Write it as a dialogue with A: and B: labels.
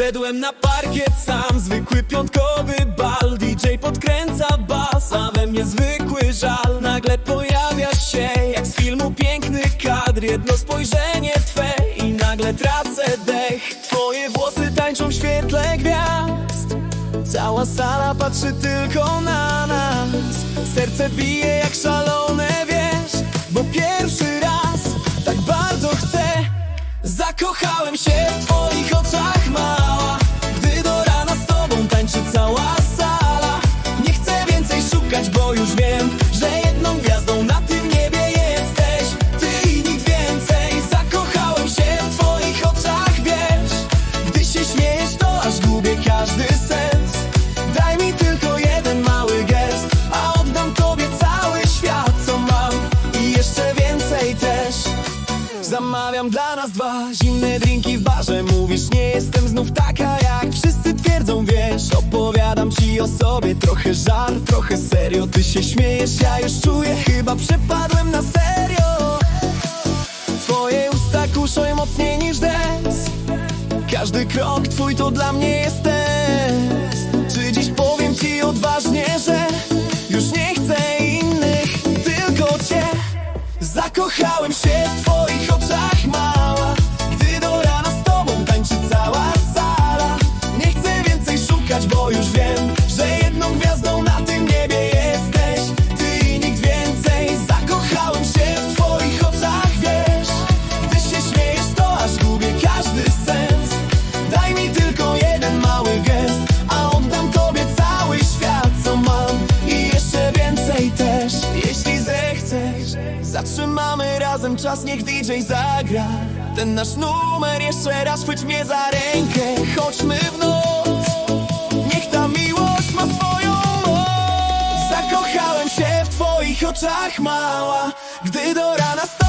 A: Wszedłem na parkiet sam, zwykły piątkowy bal. DJ podkręca bas, a we mnie zwykły żal. Nagle pojawiasz się, jak z filmu piękny kadr. Jedno spojrzenie twe i nagle tracę dech. Twoje włosy tańczą w świetle gwiazd. Cała sala patrzy tylko na nas. Serce bije jak szalone, wiesz Bo pierwszy raz tak bardzo chcę. Zakochałem się w twoich oczach, Zamawiam dla nas dwa zimne drinki w barze. Mówisz, nie jestem znów taka jak wszyscy twierdzą, wiesz. Opowiadam ci o sobie, trochę żart, trochę serio. Ty się śmiejesz, ja już czuję, chyba przepadłem na serio. Twoje usta kuszą mocniej niż deszcz. Każdy krok twój to dla mnie jest test Zakochałem się w twoich oczach, mała Zatrzymamy razem czas, niech DJ zagra. Ten nasz numer jeszcze raz chwyć mnie za rękę. Chodźmy w noc Niech ta miłość ma swoją moc. Zakochałem się w twoich oczach, mała. Gdy do rana z